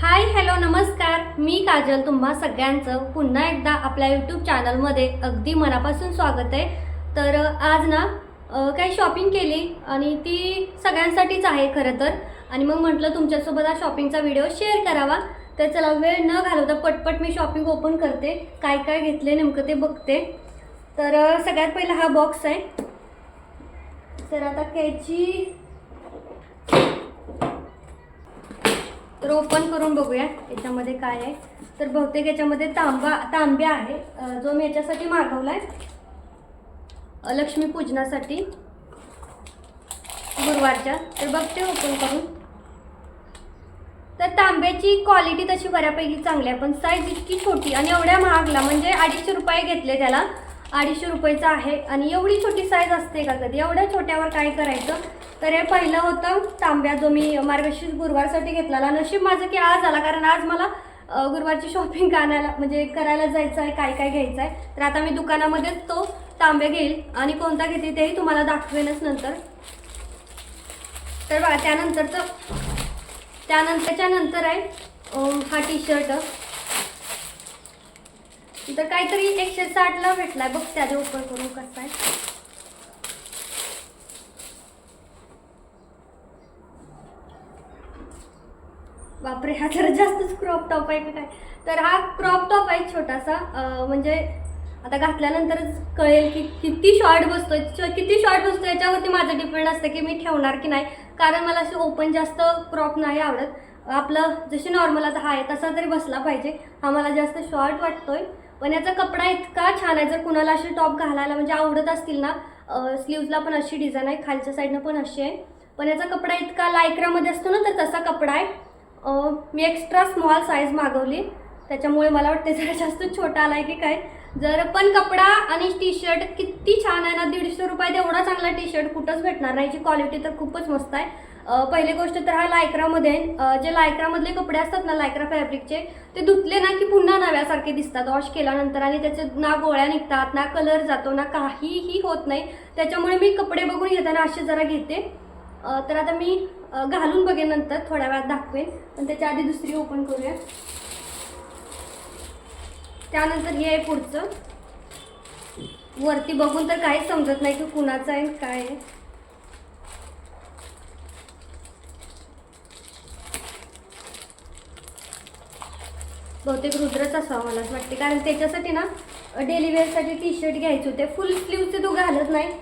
Hi hello नमस्कार. मी काजल तुम्हा सगळ्यांचं पुन्हा एकदा आपल्या यूट्यूब चॅनलमध्ये अगदी मनापासून स्वागत आहे. तर आज ना काही शॉपिंग केली आणि ती सगळ्यांसाठीच आहे खरं तर. आणि मग म्हटलं तुमच्यासोबत हा शॉपिंगचा व्हिडिओ शेअर करावा. तर चला वेळ न घालवता पटपट मी शॉपिंग ओपन करते. काय काय घेतले नेमकं ते बघते. तर सगळ्यात पहिला हा बॉक्स आहे. तर आता त्याची तर ओपन करून बघूया याच्यामध्ये काय आहे. तर बहुतेक याच्यामध्ये तांबा तांब्या आहे. जो मी याच्यासाठी मागवला आहे लक्ष्मी पूजनासाठी. गुरुवारच्या. तर बघते ओपन करून. तर तांब्याची क्वालिटी तशी बऱ्यापैकी चांगली आहे पण साईज इतकी छोटी आणि एवढ्या महागला म्हणजे अडीचशे रुपये घेतले त्याला. अडीचशे रुपयाचं आहे आणि एवढी छोटी साईज असते का कधी? एवढ्या छोट्यावर काय करायचं? तर हे पहिलं होतं. तांब्या जो मी मार्गशीर्ष गुरुवारसाठी घेतलेला नशीब माझं की आज आला कारण आज मला गुरुवारची शॉपिंग आणायला म्हणजे करायला जायचं आहे काय काय घ्यायचं आहे तर आता मी दुकानामध्येच तो तांब्या घेईल आणि कोणता घेते तेही तुम्हाला दाखवेनच नंतर. तर बघा त्यानंतरचं त्यानंतरच्या नंतर आहे हा टी शर्ट तर काहीतरी एकशे साठला भेटला आहे बघ त्याच्या ओपन करून कसं आहे. बापरे हा जरा जास्तच क्रॉप टॉप आहे का काय? तर हा क्रॉप टॉप आहे छोटासा. म्हणजे आता घातल्यानंतरच कळेल की किती शॉर्ट बसतोय. किती शॉर्ट बसतोय याच्यावरती माझं डिपेंड असतं की मी ठेवणार की नाही. कारण मला असे ओपन जास्त क्रॉप नाही आवडत. आपलं जशी नॉर्मल आता हा आहे तसा तरी बसला पाहिजे. हा मला जास्त शॉर्ट वाटतोय. पण याचा कपडा इतका छान आहे जर कुणाला असे टॉप घालायला म्हणजे आवडत असतील ना स्लीव्जला पण अशी डिझाईन आहे खालच्या साईडनं पण अशी आहे. पण याचा कपडा इतका लायक्रामध्ये असतो ना तर तसा कपडा आहे. मी एक्स्ट्रा स्मॉल साईज मागवली. त्याच्यामुळे मला वाटते जरा जास्त छोटा आला आहे की काय. जर पण कपडा आणि टी शर्ट किती छान आहे ना दीडशे रुपयात एवढा चांगला टी शर्ट कुठंच भेटणार नाही. याची क्वालिटी तर खूपच मस्त आहे. पहिली गोष्ट तर हा लायक्रामध्ये जे लायक्रामधले कपडे असतात ना लायक्रा फॅब्रिकचे ते धुतले ना की पुन्हा नव्यासारखे दिसतात. वॉश केल्यानंतर आणि त्याचे ना गोळ्या निघतात ना कलर जातो ना काहीही होत नाही. त्याच्यामुळे मी कपडे बघून घेताना असे जरा घेते. तर आता मी घालून बघेन नंतर थोड्या वेळात दाखवेन. पण त्याच्या आधी दुसरी ओपन करूया. त्यानंतर हे आहे पुढचं. वरती बघून तर काहीच समजत नाही की कुणाचं आहे काय आहे. बहुतेक रुद्रच असावा मला असं वाटते कारण त्याच्यासाठी ना डेली वेअरसाठी टी शर्ट घ्यायचे होते. फुल स्लीवचे तो घालत नाही.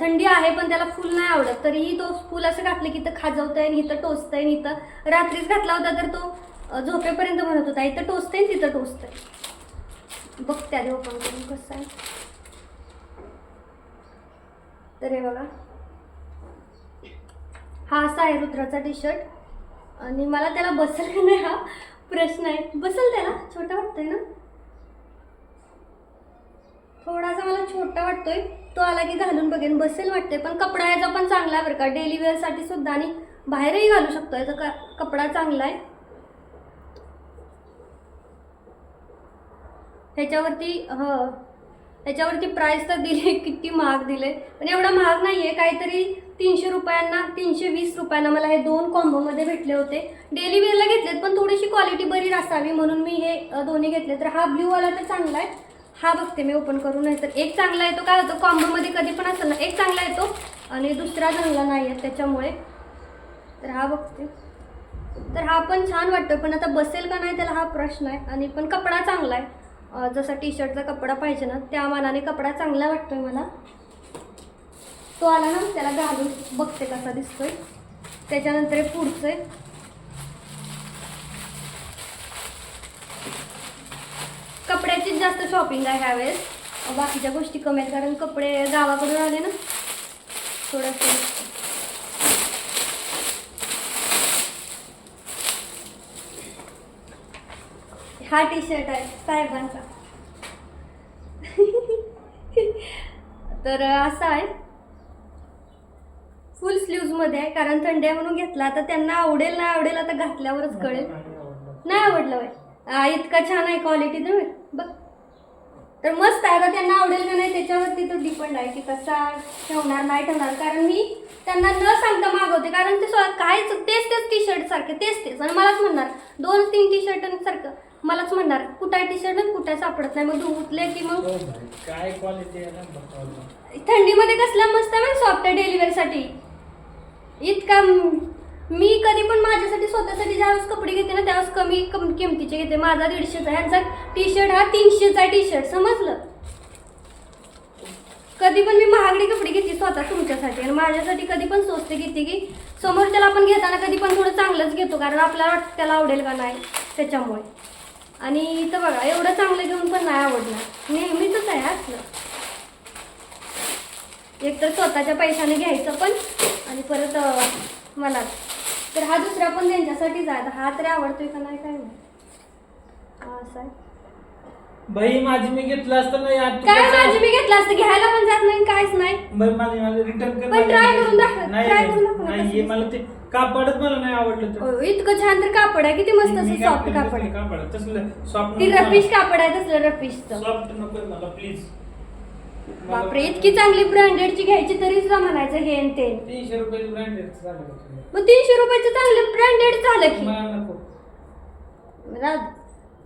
थंडी आहे पण त्याला फुल नाही आवडत. तरीही तो फुल असं घातलं की इथं खाजवतंय आणि इथं टोचतंय आणि इथं रात्रीच घातला होता तर तो झोपेपर्यंत म्हणत होता इथं टोचतंय तिथं टोचतंय. बघते त्या झोपांकडून करून कसं आहे. तर हे बघा. हा असा आहे रुद्राचा टी शर्ट आणि मला त्याला बसेल का नाही हा प्रश्न आहे. बसेल त्याला? छोटा वाटतंय ना? थोडासा मला छोटा वाटतोय. तो आला की घालून बघेन. बसेल वाटतंय पण कपडा याचा पण चांगला आहे बरं का. डेली वेअरसाठी सुद्धा आणि बाहेरही घालू शकतो. याचा क- कपडा चांगला आहे. ह्याच्यावरती ह ह्याच्यावरती प्राईस तर दिली किती महाग दिले. पण एवढा महाग नाही आहे काहीतरी तीनशे रुपयांना तीनशे वीस रुपयांना मला हे दोन कॉम्बोमध्ये भेटले होते. डेली वेअरला घेतलेत पण थोडीशी क्वालिटी बरी असावी म्हणून मी हे दोन्ही घेतले. तर हा ब्ल्यूवाला तर चांगला आहे. हा बघते मी ओपन करून नाही तर एक चांगला येतो. काय होतं कॉम्बोमध्ये कधी पण असेल ना एक चांगला येतो आणि दुसरा चांगला नाही आहे त्याच्यामुळे. तर हा बघते. तर हा पण छान वाटतो पण आता बसेल का नाही त्याला हा प्रश्न आहे. आणि पण कपडा चांगला आहे. जसा टी शर्टचा कपडा पाहिजे ना त्या मानाने कपडा चांगला वाटतोय मला. तो आला ना त्याला घालून बघते कसा दिसतोय. त्याच्यानंतर पुढचं आहे. जास्त शॉपिंग आहे ह्यावेळेस. बाकीच्या गोष्टी कमी आहेत कारण कपडे गावाकडून आले ना. थोडंसं. हा टी शर्ट आहे साहेबांचा. तर असा आहे. फुलमध्ये आहे कारण थंडी आहे म्हणून घेतला. आता त्यांना आवडेल नाही आवडेल आता घातल्यावरच कळेल. नाही आवडलं बाय इतका छान आहे क्वालिटी तर बघ. तर मस्त आहे आता त्यांना आवडेल का नाही त्याच्यावरती तो डिपेंड आहे की कसा ठेवणार नाही ठेवणार. कारण मी त्यांना न सांगता मागवते कारण ते स्व- काहीच तेच तेच टी शर्ट सारखे तेच तेच. आणि मलाच म्हणणार दोन तीन टी शर्ट सारखं. मलाच म्हणणार कुठं टी शर्ट कुठं सापडत नाही. मग धुतले की मग हो काय क्वालिटी थंडीमध्ये कसला मस्त आहे सॉफ्ट आहे डेलिव्हरीसाठी इतका मी कधी पण माझ्यासाठी स्वतःसाठी ज्यावेळेस कपडे घेते ना त्यावेळेस कमी कम किमतीचे घेते. माझा दीडशेचा ह्यांचा टी शर्ट हा तीनशेचा आहे टी शर्ट समजलं? कधी पण मी महागडी कपडे घेते स्वतः तुमच्यासाठी. आणि माझ्यासाठी कधी पण स्वस्त घेते की समोरच्याला आपण घेताना कधी पण थोडं चांगलंच घेतो कारण आपल्याला वाटतं त्याला आवडेल का नाही त्याच्यामुळे. आणि इथं बघा एवढं चांगलं घेऊन पण नाही आवडणार. नेहमीच आहे असलं. एक तर स्वतःच्या पैशाने घ्यायचं पण आणि परत मला तर हा दुसरा पण त्यांच्यासाठीच आहे आता हा तरी आवडतोय का नाही काय माहीत. हा असं आहे. भाई माझी मी घेतलं असतं ना यार तू काय कसं- माझी मी घेतला असतं? घ्यायला पण जात नाही काहीच नाही. बाई माझी मला रिटर्न कर पण माझी. try करून दाखव, नाही try करून दाखव ना नाही कसं हे मला ते कापडच मला नाही आवडलं तर. अहो, इतकं छान तर कापड आहे किती मस्त असं सॉफ्ट कापड आहे. कापड तसलं सॉफ्ट ती रफिश कापड आहे तसलं रफिशचं. सॉफ्ट नको मला प्लीज बापरे इतकी चांगली ब्रँडेडची घ्यायची तरी सुद्धा म्हणायचं हे आणि ते. तीनशे रुपये ब्रँडेड झालं मग तीनशे रुपयाचं चांगलं ब्रँडेड झालं की. मला नको. राज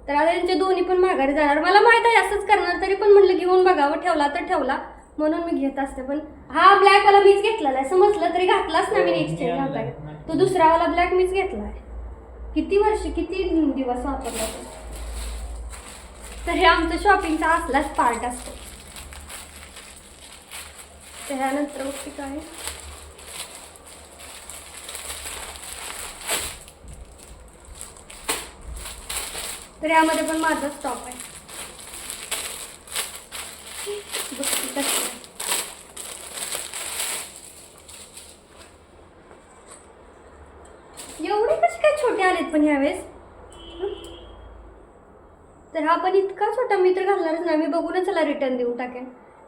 तर आता यांचे दोन्ही पण माघारी जाणार. मला माहीत आहे असंच करणार तरी पण म्हणलं घेऊन बघावं. ठेवला तर ठेवला. म्हणून मी घेत असते पण हा ब्लॅक वाला मीच घेतलेला आहे. समजलं तरी घातलाच ना मी हो, एक्सचेंज नव्हता आणलाय. तो दुसरा वाला ब्लॅक मीच घेतला आहे किती वर्ष किती दिवस वापरला तो? तर हे आमचं शॉपिंगचा असलाच पार्ट असतो. त्यानंतर गोष्टी काय. तर यामध्ये पण माझा स्टॉप आहे. बघते कसं एवढे कसे काय छोटे आलेत पण ह्यावेळेस? तर हा पण इतका छोटा मी तर घालणारच नाही. मी बघूनच त्याला रिटर्न देऊन टाकेन.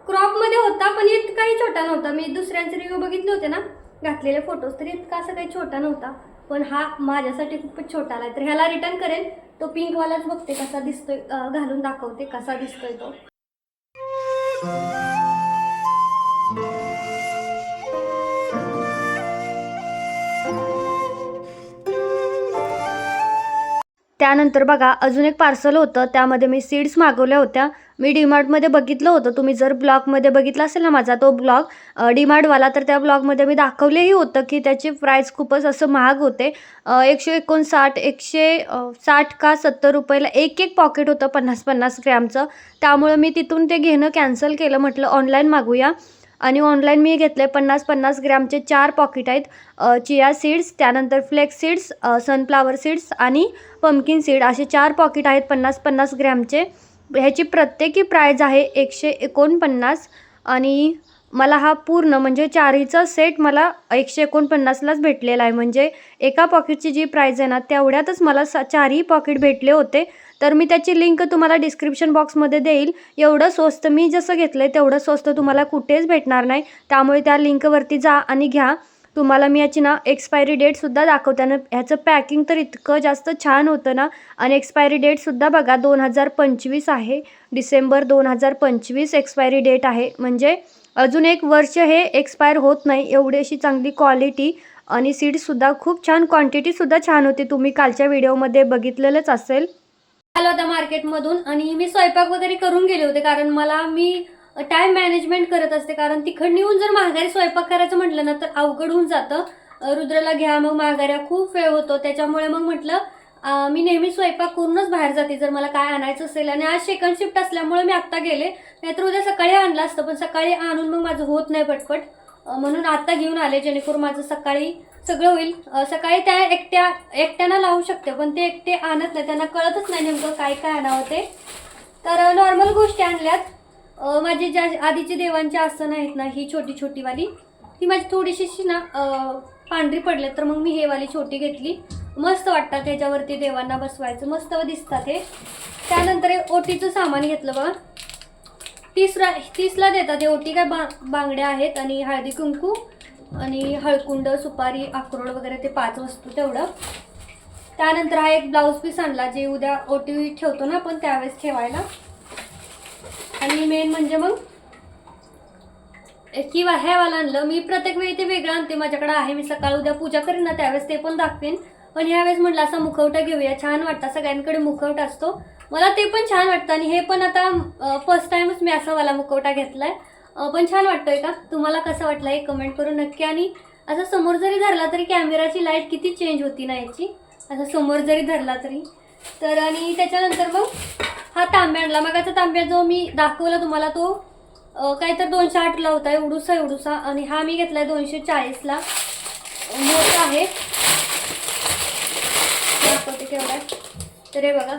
क्रॉपमध्ये होता पण इतकाही छोटा नव्हता. मी दुसऱ्यांचे रिव्ह्यू बघितले होते ना घातलेले फोटोज तर इतका असं काही छोटा नव्हता. पण हा माझ्यासाठी खूपच छोटा आला तर ह्याला रिटर्न करेन. तो पिंकवालाच बघते कसा दिसतोय घालून दाखवते कसा दिसतोय तो. त्यानंतर बघा अजून एक पार्सल होतं. त्यामध्ये मी सीड्स मागवल्या होत्या. मी डीमार्टमध्ये बघितलं होतं. तुम्ही जर ब्लॉगमध्ये बघितला असेल ना माझा तो ब्लॉग डीमार्टवाला तर त्या ब्लॉगमध्ये मी दाखवलेही होतं की त्याची प्राईस खूपच असं महाग होते. एकशे एकोणसाठ एकशे साठ का सत्तर रुपयाला एक एक पॉकेट होतं पन्नास पन्नास ग्रॅमचं. त्यामुळं मी तिथून ते घेणं कॅन्सल केलं. म्हटलं ऑनलाईन मागूया. आणि ऑनलाईन मी घेतले पन्नास पन्नास ग्रॅमचे चार पॉकेट आहेत. चिया सीड्स त्यानंतर फ्लेक्स सीड्स सनफ्लावर सीड्स आणि पम्किन सीड असे चार पॉकेट आहेत पन्नास पन्नास ग्रॅमचे. ह्याची प्रत्येकी प्राईज आहे एकशे एकोणपन्नास आणि मला हा पूर्ण म्हणजे चारीचा सेट मला एकशे एकोणपन्नासलाच भेटलेला आहे. म्हणजे एका पॉकेटची जी प्राईज आहे ना तेवढ्यातच मला स चारही पॉकेट भेटले होते. तर मी त्याची लिंक तुम्हाला डिस्क्रिप्शन बॉक्समध्ये देईल. एवढं स्वस्त मी जसं घेतलं आहे तेवढं स्वस्त तुम्हाला कुठेच भेटणार नाही. त्यामुळे त्या लिंकवरती जा आणि घ्या. तुम्हाला मी याची ना एक्सपायरी डेटसुद्धा दाखवताना ह्याचं पॅकिंग तर इतकं जास्त छान होतं ना. आणि एक्सपायरी डेटसुद्धा बघा दोन हजार पंचवीस आहे. डिसेंबर दोन हजार पंचवीस एक्सपायरी डेट आहे. म्हणजे अजून एक वर्ष हे एक्सपायर होत नाही. एवढी अशी चांगली क्वालिटी आणि सीड्ससुद्धा खूप छान क्वांटिटीसुद्धा छान होती. तुम्ही कालच्या व्हिडिओमध्ये बघितलेलंच असेल. आलो होता मार्केटमधून आणि मी स्वयंपाक वगैरे करून गेले होते कारण मला मी टाईम मॅनेजमेंट करत असते. कारण तिकडनं येऊन जर माघारी स्वयंपाक करायचं म्हटलं ना तर अवघड होऊन जातं. रुद्रला घ्या मग माघाऱ्या खूप वेळ होतो. त्याच्यामुळे मग म्हटलं मी नेहमी स्वयंपाक करूनच बाहेर जाते. जर मला काय आणायचं असेल आणि आज सेकंड शिफ्ट असल्यामुळे मी आत्ता गेले नाहीतर उद्या सकाळी आणलं असतं. पण सकाळी आणून मग माझं होत नाही पटपट. म्हणून आत्ता घेऊन आले जेणेकरून माझं सकाळी सगळं होईल. सकाळी त्या एकट्या एकट्यानं लावू शकते पण ते एकटे आणत नाही. त्यांना कळतच नाही नेमकं काय काय आणावं ते तर नॉर्मल गोष्टी आणल्यात. माझी ज्या आधीची देवांची आसनं आहेत ना ही छोटी छोटीवाली ती माझी थोडीशीशी ना पांढरी पडले तर मग मी हे वाली छोटी घेतली. मस्त वाटतात त्याच्यावरती देवांना बसवायचं. मस्त दिसतात हे. त्यानंतर हे ओटीचं सामान घेतलं बघा. तीसला तीसला देतात. हे ओटी काय बा बांगड्या आहेत आणि हळदी कुंकू. आणि हळकुंड सुपारी अक्रोड वगैरे ते पाच वस्तू तेवढं. त्यानंतर हा एक ब्लाऊज पीस आणला जे उद्या ओटी ठेवतो ना आपण त्यावेळेस ठेवायला. आणि मेन म्हणजे मग किंवा ह्यावाला आणलं. मी प्रत्येक वेळी ते वेगळं आणते माझ्याकडे आहे. मी सकाळ उद्या पूजा करेन ना त्यावेळेस ते पण दाखवेन. पण ह्यावेळेस म्हटलं असा मुखवटा घेऊया. छान वाटतं सगळ्यांकडे मुखवटा असतो. मला ते पण छान वाटतं आणि हे पण आता फर्स्ट टाईमच मी असा वाला मुखवटा घेतला आहे पण छान वाटतोय का? तुम्हाला कसं वाटलं हे कमेंट करून नक्की आणि असं समोर जरी धरला तरी कॅमेराची लाइट किती चेंज होती ना याची? असं समोर जरी धरला तरी. तर आणि त्याच्यानंतर मग हा तांब्या आणला. मगाचा तांब्या जो मी दाखवला तुम्हाला तो अं, काय तर दोनशे आठला होता. एवढूसा एवढूसा. आणि हा मी घेतला आहे दोनशे चाळीसला. मोठा आहे. दाखवते केवढा आहे. तर हे बघा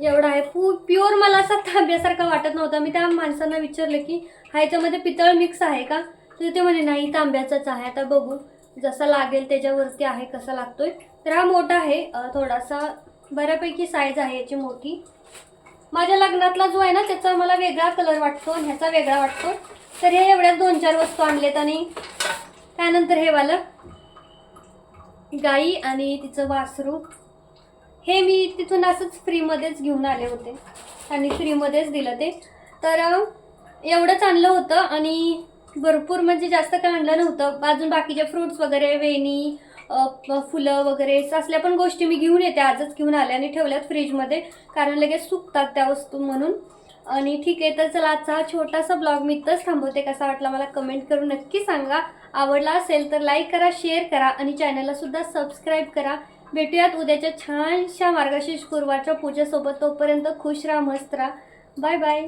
एवढा आहे. पू प्युअर मला असा तांब्यासारखा वाटत नव्हता. मी त्या माणसांना विचारलं की हा याच्यामध्ये पितळ मिक्स आहे का? तर ते म्हणे नाही तांब्याचाच आहे. आता बघू जसा लागेल त्याच्यावरती आहे कसा लागतोय. तर हा मोठा आहे थोडासा बऱ्यापैकी साईज आहे याची मोठी. माझ्या लग्नातला जो आहे ना त्याचा मला वेगळा कलर वाटतो आणि ह्याचा वेगळा वाटतो. तर हे एवढ्याच दोन चार वस्तू आणलेत आणि त्यानंतर हे वालं गाई आणि तिचं वासरू. हे मी तिथून असंच फ्रीमध्येच घेऊन आले होते आणि फ्रीमध्येच दिलं ते. तर एवढंच आणलं होतं आणि भरपूर म्हणजे जास्त काय आणलं नव्हतं. अजून बाकीचे फ्रुट्स वगैरे वेणी फुलं वगैरे असल्या पण गोष्टी मी घेऊन येते. आजच घेऊन आले आणि ठेवल्यात फ्रीजमध्ये कारण लगेच सुकतात त्या वस्तू म्हणून. आणि ठीक आहे तर चला आजचा हा छोटासा ब्लॉग मी इथंच थांबवते. कसा वाटला मला कमेंट करून नक्की सांगा. आवडला असेल तर लाईक करा शेअर करा आणि चॅनलला सुद्धा सबस्क्राईब करा. भेटूयात उद्याच्या छानशा मार्गशीर्ष गुरुवारच्या पूजेसोबत. तोपर्यंत खुश राहा मस्त राहा. Bye bye